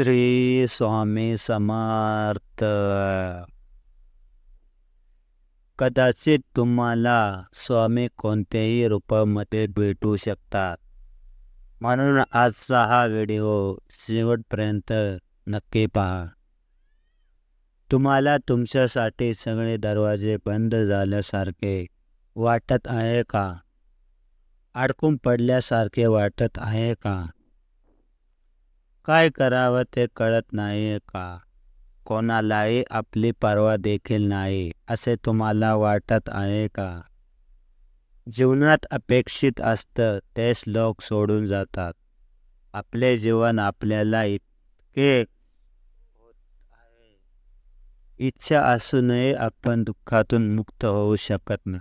श्री स्वामी समर्थ. कदाचित तुम्हाला स्वामी कोणत्याही रूपामध्ये भेटू शकतात. म्हणून आजचा हा व्हिडिओ शेवटपर्यंत नक्की पहा. तुम्हाला तुमच्यासाठी सगळे दरवाजे बंद झाल्यासारखे वाटत आहे का? अडकून पडल्यासारखे वाटत आहे का? काय करावं ते कळत नाही का? कोणालाही आपली पर्वा देखील नाही असे तुम्हाला वाटत आहे का? जीवनात अपेक्षित असतं तेच लोक सोडून जातात. आपले जीवन आपल्याला इतके इच्छा असूनही आपण दुःखातून मुक्त होऊ शकत नाही.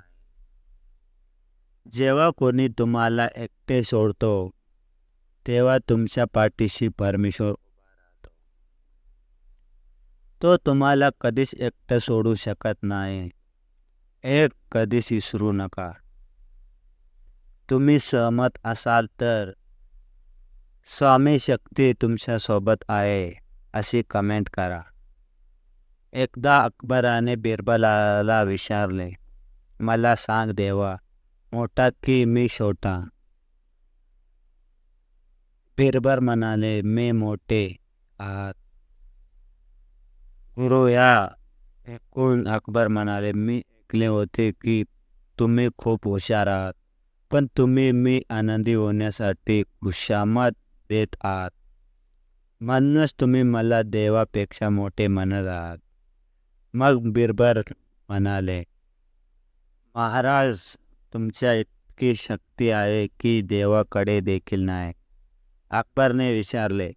जेव्हा कोणी तुम्हाला एकटे सोडतो तेव्हा तुमच्या पाठीशी परमेश्वर तो तुम्हाला कधीच एकटं सोडू शकत नाही. एक कधीच विसरू नका. तुम्ही सहमत असाल तर स्वामी शक्ती तुमच्यासोबत आहे अशी कमेंट करा. एकदा अकबराने बिरबलाला विचारले मला सांग देवा मोठा की मी छोटा? बिरबर म्हणाले मी मोठे आहात गुरु या ऐकून अकबर म्हणाले मी ऐकले होते की तुम्ही खूप हुशार आहात पण तुम्ही मी आनंदी होण्यासाठी खुशामत देत आहात म्हणूनच तुम्ही मला देवापेक्षा मोठे म्हणत आहात मग बिरबर म्हणाले महाराज तुमच्या इतकी शक्ती आहे की देवाकडे देखील नाही अकबरने विचारले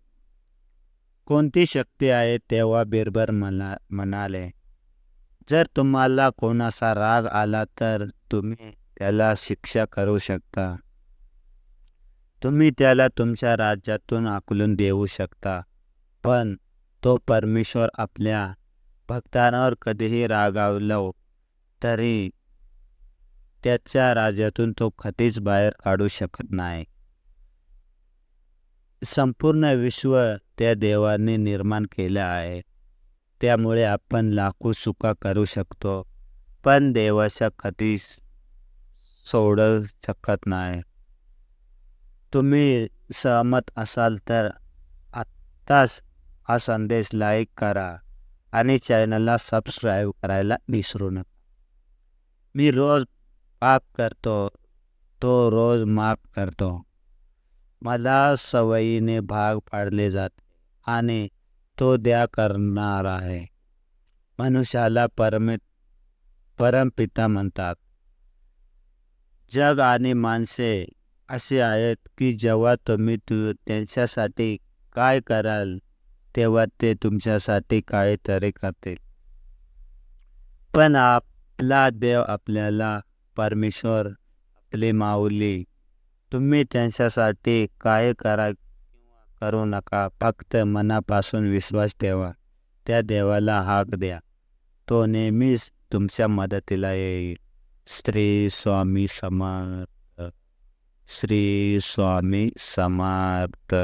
कोणती शक्ती आहे? तेव्हा बिरबर म्हणा म्हणाले जर तुम्हाला कोणाचा राग आला तर तुम्ही त्याला शिक्षा करू शकता. तुम्ही त्याला तुमच्या राज्यातून आकलून देऊ शकता. पण तो परमेश्वर आपल्या भक्तांवर कधीही रागावलो तरी त्याच्या राज्यातून तो कधीच बाहेर काढू शकत नाही. संपूर्ण विश्व त्या देवाने निर्माण केलं आहे. त्यामुळे आपण लाखो चुका करू शकतो. पण देवाच्या कधीच सोडू शकत नाही. तुम्ही सहमत असाल तर आत्ताच हा संदेश लाईक करा आणि चॅनलला सबस्क्राईब करायला विसरू नका. मी रोज पाप करतो. तो रोज माफ करतो. मला सवयीने भाग पाडले जाते आणि तो द्या करणार आहे. मनुष्याला परमे परमपिता म्हणतात. जग आणि माणसे असे आहेत की जेव्हा तुम्ही तु त्यांच्यासाठी काय कराल तेव्हा ते तुमच्यासाठी काहीतरी करतील. पण आपला देव आपल्याला परमेश्वर आपली माऊली तुम्ही त्यांच्यासाठी काय करा किंवा करू नका फक्त मनापासून विश्वास ठेवा. त्या देवाला हाक द्या. तो नेहमीच तुमच्या मदतीला येईल. श्री स्वामी समर्थ. श्री स्वामी समर्थ.